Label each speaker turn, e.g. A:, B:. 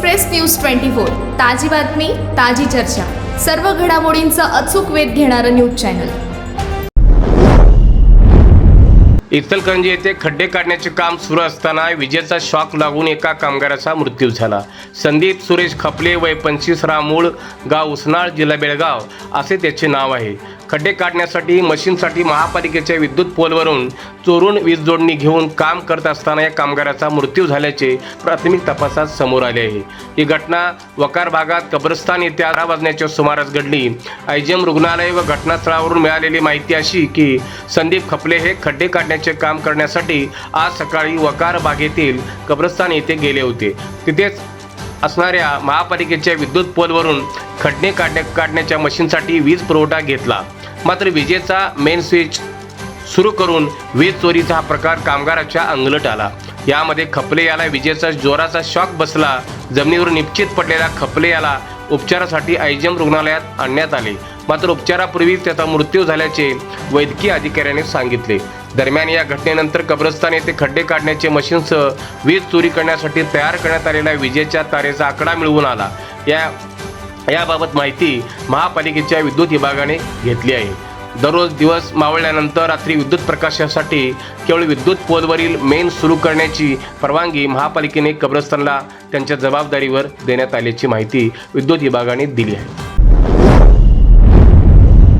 A: Express news twenty four. ताजी बातमी ताजी चर्चा. सर्व घडामोडींचा अचूक वेध घेणारं न्यूज चॅनल.
B: इचलकरंजी येथे खड्डे काढण्याचे काम सुरू असताना विजेचा शॉक लागून एका कामगाराचा मृत्यू झाला. संदीप सुरेश खपले वय पंचवीस रामूळ मूळ गाव उसनाळ जिल्हा बेळगाव असे त्याचे नाव आहे. खड्डे काढण्यासाठी मशीनसाठी महापालिकेच्या विद्युत पोलवरून चोरून वीज जोडणी घेऊन काम करत असताना या कामगाराचा मृत्यू झाल्याचे प्राथमिक तपासात समोर आले आहे. ही घटना वकार भागात कब्रस्तान येथे आरा वाजण्याच्या सुमारास घडली. आयजीएम रुग्णालय व घटनास्थळावरून मिळालेली माहिती अशी की संदीप खपले हे खड्डे काढण्याचे काम करण्यासाठी आज सकाळी वकार बागेतील कब्रस्तान येथे गेले होते. तिथेच असणाऱ्या महापालिकेच्या विद्युत पोलवरून खड्डे काढण्या काढण्याच्या मशीनसाठी वीज पुरवठा घेतला. मात्र विजेचा मेन स्विच सुरू करून वीज चोरीचा हा प्रकार कामगाराच्या अंगलट आला. यामध्ये खपले याला विजेचा जोराचा शॉक बसला. जमिनीवर निश्चित पडलेल्या खपले याला उपचारासाठी आयजीएम रुग्णालयात आणण्यात आले. मात्र उपचारापूर्वी त्याचा मृत्यू झाल्याचे वैद्यकीय अधिकाऱ्याने सांगितले. दरम्यान या घटनेनंतर कब्रस्तान येथे खड्डे काढण्याचे मशीनसह वीज चोरी करण्यासाठी तयार करण्यात आलेल्या विजेच्या तारेचा आकडा मिळवून आला. या याबाबत माहिती महापालिकेच्या विद्युत विभागाने घेतली आहे. दररोज दिवस मावळल्यानंतर रात्री विद्युत प्रकाशासाठी केवळ विद्युत पोलवरील मेन सुरू करण्याची परवानगी महापालिकेने कब्रस्तानला त्यांच्या जबाबदारीवर देण्यात आल्याची माहिती विद्युत विभागाने दिली आहे.